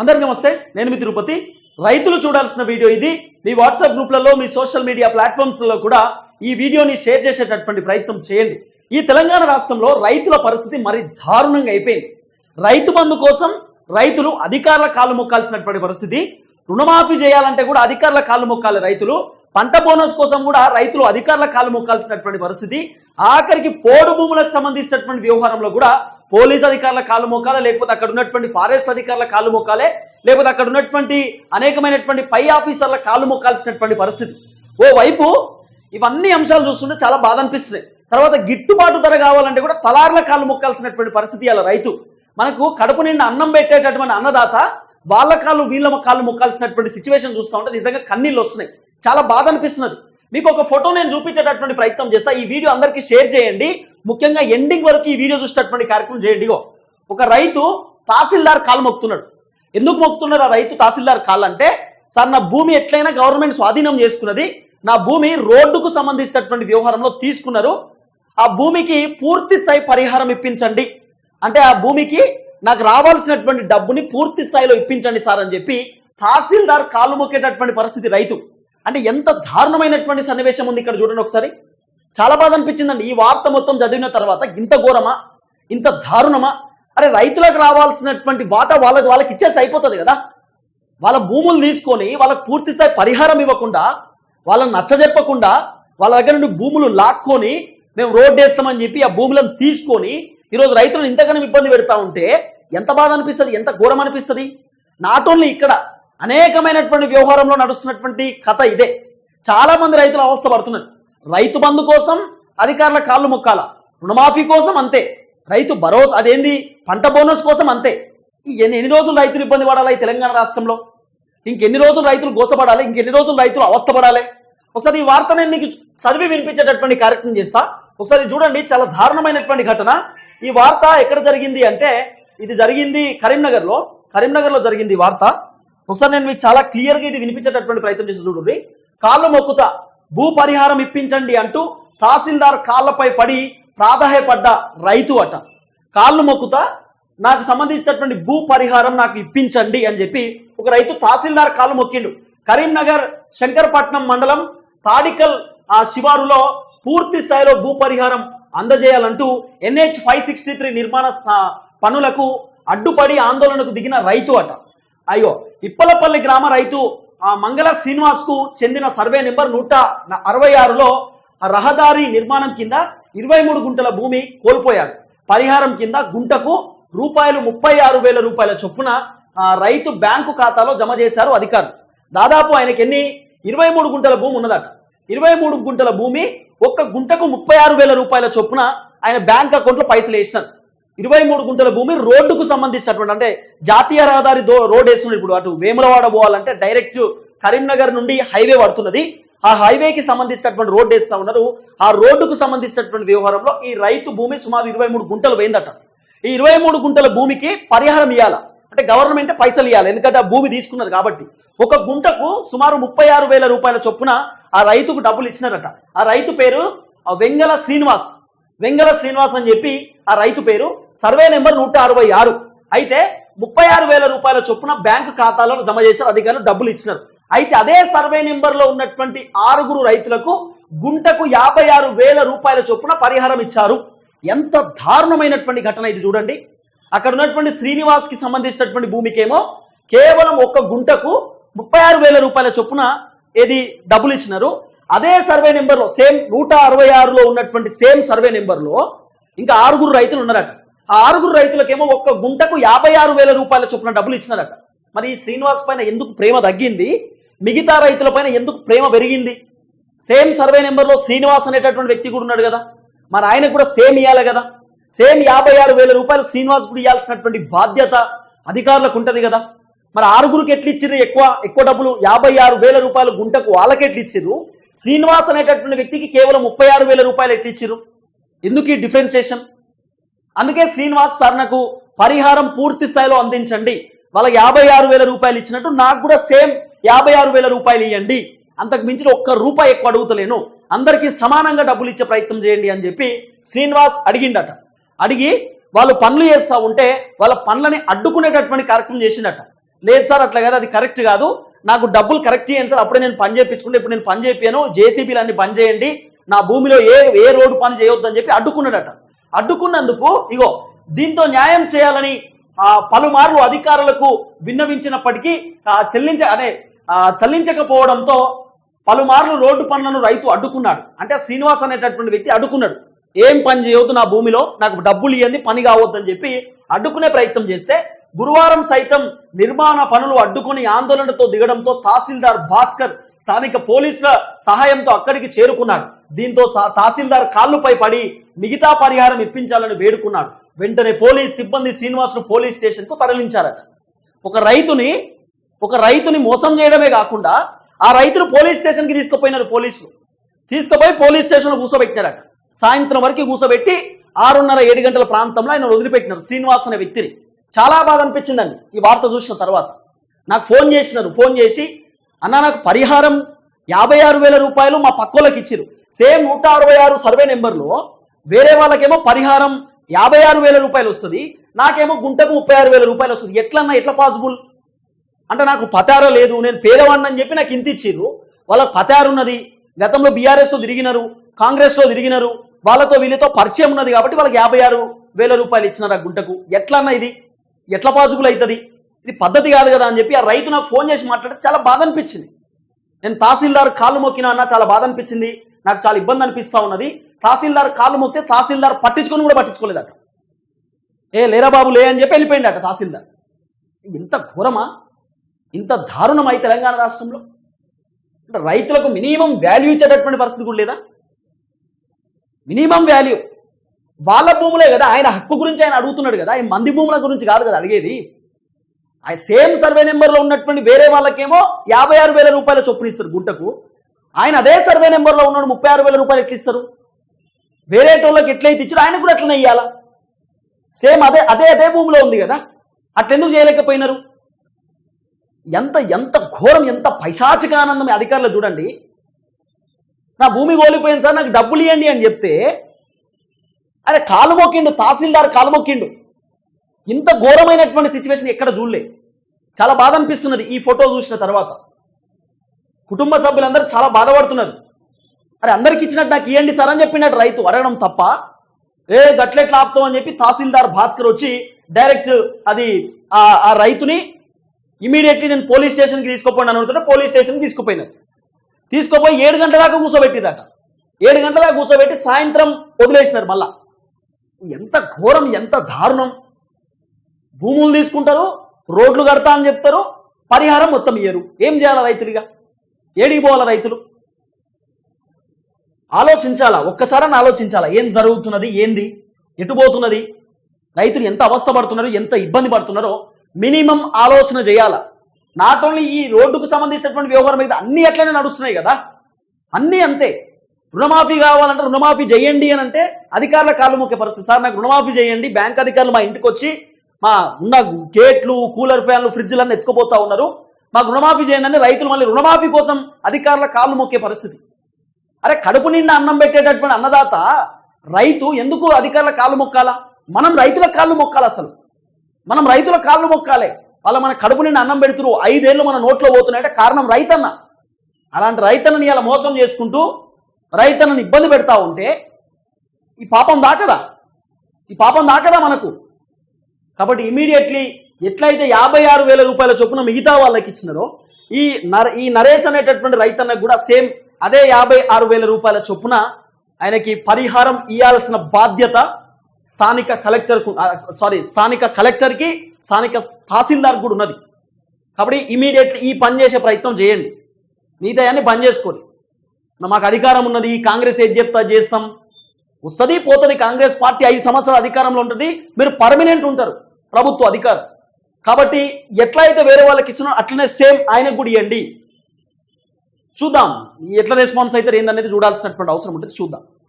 అందరికీ నమస్తే నేను మీ తిరుపతి. రైతులు చూడాల్సిన వీడియో ఇది. మీ వాట్సాప్ గ్రూప్లలో మీ సోషల్ మీడియా ప్లాట్ఫామ్స్లో కూడా ఈ వీడియోని షేర్ చేసేటటువంటి ప్రయత్నం చేయండి. ఈ తెలంగాణ రాష్ట్రంలో రైతుల పరిస్థితి మరి దారుణంగా అయిపోయింది. రైతు బంధు కోసం రైతులు అధికారుల కాలు మొక్కాల్సినటువంటి పరిస్థితి. రుణమాఫీ చేయాలంటే కూడా అధికారుల కాలు మొక్కాలి రైతులు. పంట బోనస్ కోసం కూడా రైతులు అధికారుల కాలు మొక్కాల్సినటువంటి పరిస్థితి. ఆఖరికి పోడు భూములకు సంబంధించినటువంటి వ్యవహారంలో కూడా పోలీస్ అధికారుల కాళ్ళు మోకాలే లేకపోతే అక్కడ ఉన్నటువంటి ఫారెస్ట్ అధికారుల కాళ్ళు మోకాలే లేకపోతే అక్కడ ఉన్నటువంటి అనేకమైనటువంటి పై ఆఫీసర్ల కాళ్ళు మొక్కాల్సినటువంటి పరిస్థితి. ఓ వైపు ఇవన్నీ అంశాలు చూస్తుంటే చాలా బాధ అనిపిస్తుంది. తర్వాత గిట్టుబాటు ధర కావాలంటే కూడా తలార్ల కాళ్ళు మొక్కాల్సినటువంటి పరిస్థితి అలా రైతు. మనకు కడుపు నిండా అన్నం పెట్టేటటువంటి అన్నదాత వాళ్ళ కాళ్ళు వీళ్ళ కాళ్ళు మొక్కాల్సినటువంటి సిచ్యువేషన్ చూస్తూ ఉంటే నిజంగా కన్నీళ్ళు వస్తున్నాయి. చాలా బాధ అనిపిస్తున్నది. మీకు ఒక ఫోటో నేను చూపించేటటువంటి ప్రయత్నం చేస్తా. ఈ వీడియో అందరికీ షేర్ చేయండి. ముఖ్యంగా ఎండింగ్ వరకు ఈ వీడియో చూసేటటువంటి కార్యక్రమం చేయండి. ఒక రైతు తహసీల్దార్ కాలు మొక్కుతున్నాడు. ఎందుకు మొక్కుతున్నారు ఆ రైతు తహసీల్దార్ కాల్ అంటే సార్ నా భూమి ఎట్లయినా గవర్నమెంట్ స్వాధీనం చేసుకున్నది. నా భూమి రోడ్డుకు సంబంధించినటువంటి వ్యవహారంలో తీసుకున్నారు. ఆ భూమికి పూర్తి స్థాయి పరిహారం ఇప్పించండి. అంటే ఆ భూమికి నాకు రావాల్సినటువంటి డబ్బుని పూర్తి స్థాయిలో ఇప్పించండి సార్ అని చెప్పి తహసీల్దార్ కాలు మొక్కేటటువంటి పరిస్థితి రైతు. అంటే ఎంత దారుణమైనటువంటి సన్నివేశం ఉంది ఇక్కడ చూడండి ఒకసారి. చాలా బాధ అనిపించిందండి. ఈ వార్త మొత్తం చదివిన తర్వాత ఇంత ఘోరమా? ఇంత దారుణమా? అరే రైతులకు రావాల్సినటువంటి వాటా వాళ్ళకి వాళ్ళకి ఇచ్చేసి అయిపోతుంది కదా. వాళ్ళ భూములు తీసుకొని వాళ్ళకి పూర్తి స్థాయి పరిహారం ఇవ్వకుండా వాళ్ళని నచ్చజెప్పకుండా వాళ్ళ దగ్గర నుండి భూములు లాక్కొని మేము రోడ్డు వేస్తామని చెప్పి ఆ భూములను తీసుకొని ఈరోజు రైతులను ఇంతగానో ఇబ్బంది పెడతా ఉంటే ఎంత బాధ అనిపిస్తుంది? ఎంత ఘోరం అనిపిస్తుంది? నాట్ ఓన్లీ ఇక్కడ అనేకమైనటువంటి వ్యవహారంలో నడుస్తున్నటువంటి కథ ఇదే. చాలా మంది రైతులు అవస్థ పడుతున్నారు రైతు బంధు కోసం అధికారుల కాళ్ళు మొక్కాల? రుణమాఫీ కోసం అంతే. రైతు భరోసా అదేంది? పంట బోనస్ కోసం అంతే. ఎన్ని రోజులు రైతులు ఇబ్బంది పడాలి తెలంగాణ రాష్ట్రంలో? ఇంకెన్ని రోజులు రైతులు గోసపడాలి? ఇంకెన్ని రోజులు రైతులు అవస్థపడాలి ఒకసారి ఈ వార్త నేను మీకు చదివి వినిపించేటటువంటి కార్యక్రమం చేస్తా. ఒకసారి చూడండి చాలా దారుణమైనటువంటి ఘటన. ఈ వార్త ఎక్కడ జరిగింది అంటే ఇది జరిగింది కరీంనగర్లో. కరీంనగర్లో జరిగింది ఈ వార్త. ఒకసారి నేను మీకు చాలా క్లియర్గా ఇది వినిపించేటటువంటి ప్రయత్నం చేసి చూడండి. కాళ్ళు మొక్కుతా భూ పరిహారం ఇప్పించండి అంటూ తహసీల్దార్ కాళ్ళపై పడి ప్రాధాయపడ్డ రైతు అట. కాళ్ళు మొక్కుతా నాకు సంబంధించినటువంటి భూ పరిహారం నాకు ఇప్పించండి అని చెప్పి ఒక రైతు తహసీల్దార్ కాళ్ళు మొక్కిండు. కరీంనగర్ శంకరపట్నం మండలం తాడికల్ ఆ శివారులో పూర్తి స్థాయిలో భూ పరిహారం అందజేయాలంటూ N H five sixty three నిర్మాణ పనులకు అడ్డుపడి ఆందోళనకు దిగిన రైతు అట. అయ్యో ఇప్పలపల్లి గ్రామ రైతు ఆ మంగళ శ్రీనివాస్కు చెందిన సర్వే నెంబర్ నూట అరవై ఆరులో రహదారి నిర్మాణం కింద ఇరవై మూడు గుంటల భూమి కోల్పోయాడు పరిహారం కింద గుంటకు రూపాయలు ముప్పై ఆరు వేల రూపాయల చొప్పున రైతు బ్యాంకు ఖాతాలో జమ చేశారు అధికారులు. దాదాపు ఆయనకి ఎన్ని ఇరవై మూడు గుంటల భూమి ఉన్నదట. ఇరవై మూడు గుంటల భూమి ఒక్క గుంటకు ముప్పై ఆరు వేల రూపాయల చొప్పున ఆయన బ్యాంక్ అకౌంట్లో పైసలు వేసినారు. ఇరవై మూడు గుంటల భూమి రోడ్డుకు సంబంధించినటువంటి అంటే జాతీయ రహదారి రోడ్ వేస్తున్నారు ఇప్పుడు అటు వేములవాడ పోవాలంటే డైరెక్ట్ కరీంనగర్ నుండి హైవే పడుతున్నది. ఆ హైవేకి సంబంధించినటువంటి రోడ్ వేస్తా ఉన్నారు. ఆ రోడ్డుకు సంబంధించినటువంటి వ్యవహారంలో ఈ రైతు భూమి సుమారు ఇరవై మూడు గుంటలు పోయిందట. ఈ ఇరవై మూడు గుంటల భూమికి పరిహారం ఇవ్వాల అంటే గవర్నమెంట్ పైసలు ఇవ్వాలి ఎందుకంటే ఆ భూమి తీసుకున్నారు కాబట్టి. ఒక గుంటకు సుమారు ముప్పై ఆరు వేల రూపాయల చొప్పున ఆ రైతుకు డబ్బులు ఇచ్చినారట. ఆ రైతు పేరు ఆ వెంగళ శ్రీనివాస్. వెంగళ శ్రీనివాస్ అని చెప్పి ఆ రైతు పేరు సర్వే నెంబర్ నూట అరవై ఆరు. అయితే ముప్పై ఆరు వేల రూపాయల చొప్పున బ్యాంకు ఖాతాలో జమ చేశారు అధికారులు డబ్బులు ఇచ్చినారు. అయితే అదే సర్వే నెంబర్లో ఉన్నటువంటి ఆరుగురు రైతులకు గుంటకు యాభై ఆరు వేల రూపాయల చొప్పున పరిహారం ఇచ్చారు. ఎంత దారుణమైనటువంటి ఘటన ఇది చూడండి. అక్కడ ఉన్నటువంటి శ్రీనివాస్కి సంబంధించినటువంటి భూమికేమో కేవలం ఒక్క గుంటకు ముప్పై ఆరు వేల రూపాయల చొప్పున ఏది డబ్బులు ఇచ్చినారు. అదే సర్వే నెంబర్లో సేమ్ నూట అరవై ఆరులో ఉన్నటువంటి సేమ్ సర్వే నెంబర్లో ఇంకా ఆరుగురు రైతులు ఉన్నారట. ఆ ఆరుగురు రైతులకేమో ఒక్క గుంటకు యాభై ఆరు వేల రూపాయల చొప్పున డబ్బులు ఇచ్చినారట. మరి ఈ శ్రీనివాస్ పైన ఎందుకు ప్రేమ తగ్గింది? మిగతా రైతుల పైన ఎందుకు ప్రేమ పెరిగింది? సేమ్ సర్వే నెంబర్లో శ్రీనివాస్ అనేటటువంటి వ్యక్తి కూడా ఉన్నాడు కదా. మరి ఆయన కూడా సేమ్ ఇవ్వాలి కదా. సేమ్ యాభై ఆరు వేల రూపాయలు శ్రీనివాస్ కూడా ఇవ్వాల్సినటువంటి బాధ్యత అధికారులకు ఉంటుంది కదా. మరి ఆరుగురికి ఎట్లు ఇచ్చిర్రు ఎక్కువ? ఎక్కువ డబ్బులు యాభై ఆరు వేల రూపాయలు గుంటకు వాళ్ళకి ఎట్లు ఇచ్చిర్రు? శ్రీనివాస్ అనేటటువంటి వ్యక్తికి కేవలం ముప్పై ఆరు వేల రూపాయలు ఎట్లు ఇచ్చిర్రు? ఎందుకు ఈ డిఫరెన్సియేషన్ అందుకే శ్రీనివాస్ సార్ నాకు పరిహారం పూర్తి స్థాయిలో అందించండి. వాళ్ళ యాభై ఆరు వేల రూపాయలు ఇచ్చినట్టు నాకు కూడా సేమ్ యాభై ఆరు వేల రూపాయలు ఇవ్వండి అంతకు మించిన ఒక్క రూపాయి ఎక్కువ అడుగుతలేను. అందరికీ సమానంగా డబ్బులు ఇచ్చే ప్రయత్నం చేయండి అని చెప్పి శ్రీనివాస్ అడిగిండట. అడిగి వాళ్ళు పనులు చేస్తూ ఉంటే వాళ్ళ పనులని అడ్డుకునేటటువంటి కార్యక్రమం చేసిండట. లేదు సార్ అట్లా కదా అది కరెక్ట్ కాదు. నాకు డబ్బులు కరెక్ట్ చేయండి సార్ అప్పుడే నేను పని చేయించుకుంటే ఇప్పుడు నేను పని చేయించాను జేసీబీలు అన్ని పని చేయండి. నా భూమిలో ఏ ఏ రోడ్డు పని చేయొద్దని చెప్పి అడ్డుకున్నాడట. అడ్డుకున్నందుకు ఇగో దీంతో న్యాయం చేయాలని పలుమార్లు అధికారులకు విన్నవించినప్పటికీ చెల్లించ అదే చెల్లించకపోవడంతో పలుమార్లు రోడ్డు పనులను రైతు అడ్డుకున్నాడు. అంటే శ్రీనివాస్ అనేటటువంటి వ్యక్తి అడ్డుకున్నాడు. ఏం పని చేయవద్దు నా భూమిలో నాకు డబ్బులు ఇవ్వండి పని కావద్దని చెప్పి అడ్డుకునే ప్రయత్నం చేస్తే గురువారం సైతం నిర్మాణ పనులు అడ్డుకుని ఆందోళనతో దిగడంతో తహసీల్దార్ భాస్కర్ స్థానిక పోలీసుల సహాయంతో అక్కడికి చేరుకున్నాడు. దీంతో తహసీల్దార్ కాళ్ళుపై పడి మిగతా పరిహారం ఇప్పించాలని వేడుకున్నాడు. వెంటనే పోలీస్ సిబ్బంది శ్రీనివాసును పోలీస్ స్టేషన్కు తరలించారట. ఒక రైతుని ఒక రైతుని మోసం చేయడమే కాకుండా ఆ రైతును పోలీస్ స్టేషన్కి తీసుకుపోయినారు పోలీసులు. తీసుకుపోయి పోలీస్ స్టేషన్లో కూర్చోబెట్టినారట సాయంత్రం వరకు కూర్చోబెట్టి ఆరున్నర ఏడు గంటల ప్రాంతంలో ఆయన వదిలిపెట్టినారు శ్రీనివాస్ అనే వ్యక్తిని. చాలా బాధ అనిపించిందండి ఈ వార్త చూసిన తర్వాత. నాకు ఫోన్ చేసినారు ఫోన్ చేసి అన్న నాకు పరిహారం యాభై ఆరు వేల రూపాయలు మా పక్కోళ్ళకి ఇచ్చిరు సేమ్ నూట అరవై ఆరు సర్వే నెంబర్లో వేరే వాళ్ళకేమో పరిహారం యాభై ఆరు వేల రూపాయలు వస్తుంది నాకేమో గుంటకు ముప్పై ఆరు వేల రూపాయలు వస్తుంది. ఎట్లన్నా ఎట్లా పాసిబుల్ అంటే నాకు పతారో లేదు నేను పేదవాడిని అని చెప్పి నాకు ఇంత ఇచ్చిర్రు వాళ్ళకి పతారు ఉన్నది గతంలో బీఆర్ఎస్తో తిరిగినారు కాంగ్రెస్లో తిరిగినారు వాళ్ళతో వీళ్ళతో పరిచయం ఉన్నది కాబట్టి వాళ్ళకి యాభై ఆరు వేల రూపాయలు ఇచ్చినారు ఆ గుంటకు. ఎట్లన్నా ఇది? ఎట్లా పాసిబుల్ అవుతుంది ఇది పద్ధతి కాదు కదా అని చెప్పి ఆ రైతు నాకు ఫోన్ చేసి మాట్లాడితే చాలా బాధ అనిపించింది. నేను తహసీల్దార్ కాళ్ళు మొక్కినా అన్న చాలా బాధ అనిపించింది. నాకు చాలా ఇబ్బంది అనిపిస్తా ఉన్నది. తహసీల్దార్ కాళ్ళు మొత్తే తహసీల్దార్ పట్టించుకొని కూడా పట్టించుకోలేదట. ఏ లేరా బాబు లే అని చెప్పి వెళ్ళిపోయిందట తహసీల్దార్. ఇంత ఘోరమా? ఇంత దారుణమై తెలంగాణ రాష్ట్రంలో? అంటే రైతులకు మినిమం వాల్యూ ఇచ్చేటటువంటి పరిస్థితి కూడా లేదా? Minimum value. వాళ్ళ భూములే కదా ఆయన హక్కు గురించి ఆయన అడుగుతున్నాడు కదా ఆయన మంది భూముల గురించి కాదు కదా అడిగేది. ఆ సేమ్ సర్వే నెంబర్లో ఉన్నటువంటి వేరే వాళ్ళకేమో యాభై ఆరు వేల రూపాయల చొప్పున ఇస్తారు గుంటకు. ఆయన అదే సర్వే నెంబర్లో ఉన్నాడు ముప్పై ఆరు వేల రూపాయలు ఎట్లా ఇస్తారు వేరే టోళ్ళకి ఎట్లయితే ఇచ్చారు ఆయన కూడా అట్లనే ఇవ్వాలా సేమ్ అదే అదే అదే భూమిలో ఉంది కదా? అట్లెందుకు చేయలేకపోయినారు? ఎంత ఎంత ఘోరం ఎంత పైశాచిక ఆనందం అధికారులు చూడండి. నా భూమి కోల్పోయింది సార్ నాకు డబ్బులు ఇవ్వండి అని చెప్తే అరే కాలు మొక్కిండు తహసీల్దార్ కాలు మొక్కిండు. ఇంత ఘోరమైనటువంటి సిచ్యువేషన్ ఎక్కడ చూడలే. చాలా బాధ అనిపిస్తున్నది ఈ ఫోటో చూసిన తర్వాత. కుటుంబ సభ్యులందరూ చాలా బాధపడుతున్నారు. అరే అందరికి ఇచ్చినట్టు నాకు ఇవ్వండి సార్ అని చెప్పినట్టు రైతు అడగడం తప్ప ఏ గట్లెట్లా ఆపుతాం అని చెప్పి తహసీల్దార్ భాస్కర్ వచ్చి డైరెక్ట్ అది ఆ రైతుని ఇమీడియట్లీ నేను పోలీస్ స్టేషన్కి తీసుకుపోయినా అనుకుంటే పోలీస్ స్టేషన్కి తీసుకుపోయినారు. తీసుకుపోయి ఏడు గంటల దాకా కూర్చోబెట్టిరట ఏడు గంటల దాకా కూర్చోబెట్టి సాయంత్రం వదిలేసినారు మళ్ళా. ఎంత ఘోరం ఎంత దారుణం. భూములు తీసుకుంటారు రోడ్లు కడతా అని చెప్తారు పరిహారం మొత్తం ఇయ్యరు. ఏం చేయాలి రైతులుగా? ఏడికి రైతులు? ఆలోచించాలా? ఒక్కసారని ఆలోచించాలా? ఏం జరుగుతున్నది? ఏంది? ఎటుపోతున్నది రైతులు ఎంత అవస్థపడుతున్నారు ఎంత ఇబ్బంది పడుతున్నారో మినిమం ఆలోచన చేయాలా? నాట్ ఓన్లీ ఈ రోడ్డుకు సంబంధించినటువంటి వ్యవహారం మీద అన్ని అట్లనే నడుస్తున్నాయి కదా? అన్నీ అంతే. రుణమాఫీ కావాలంటే రుణమాఫీ చేయండి అని అంటే అధికారుల కాళ్ళు ముఖ్య పరిస్థితి. సార్ నాకు రుణమాఫీ చేయండి. బ్యాంక్ అధికారులు మా ఇంటికి వచ్చి మా ఉన్న గేట్లు కూలర్ ఫ్యాన్లు ఫ్రిడ్జ్లు అన్నీ ఎత్తుకుపోతా ఉన్నారు. మాకు రుణమాఫీ చేయండి అని రైతులు మళ్ళీ రుణమాఫీ కోసం అధికారుల కాళ్ళు మొక్కే పరిస్థితి. అరే కడుపు నిండా అన్నం పెట్టేటటువంటి అన్నదాత రైతు ఎందుకు అధికారుల కాళ్ళు మొక్కాలా? మనం రైతుల కాళ్ళు మొక్కాలి అసలు. మనం రైతుల కాళ్ళు మొక్కాలే. వాళ్ళ మన కడుపు నిండా అన్నం పెడుతురు ఐదేళ్ళు మన నోట్లో పోతున్నాయంటే కారణం రైతన్న. అలాంటి రైతన్నని ఇలా మోసం చేసుకుంటూ రైతన్నని ఇబ్బంది పెడతా ఉంటే ఈ పాపం దాకదా? ఈ పాపం దాకదా మనకు? కాబట్టి ఇమీడియట్లీ ఎట్లయితే యాభై ఆరు వేల రూపాయల చొప్పున మిగతా వాళ్ళకి ఇచ్చినారో ఈ నర ఈ నరేష్ అనేటటువంటి రైతన్నకు కూడా సేమ్ అదే యాభై ఆరు వేల రూపాయల చొప్పున ఆయనకి పరిహారం ఇవ్వాల్సిన బాధ్యత స్థానిక కలెక్టర్కు సారీ స్థానిక కలెక్టర్కి స్థానిక తహసీల్దార్ కూడా ఉన్నది. కాబట్టి ఇమీడియట్లీ ఈ పని చేసే ప్రయత్నం చేయండి. మిగతాయన్ని బంద్ చేసుకోండి. మాకు అధికారం ఉన్నది ఈ కాంగ్రెస్ ఏది చెప్తా చేస్తాం. వస్తుంది పోతుంది కాంగ్రెస్ పార్టీ ఐదు సంవత్సరాల అధికారంలో ఉంటుంది మీరు పర్మనెంట్ ఉంటారు ప్రభుత్వ అధికారం. కాబట్టి ఎట్లా అయితే వేరే వాళ్ళకి ఇచ్చినా అట్లనే సేమ్ ఆయనకు కూడా ఇవ్వండి చూద్దాం. ఎట్లా రెస్పాన్స్ అయితే ఏందనేది చూడాల్సినటువంటి అవసరం ఉంటుంది. చూద్దాం.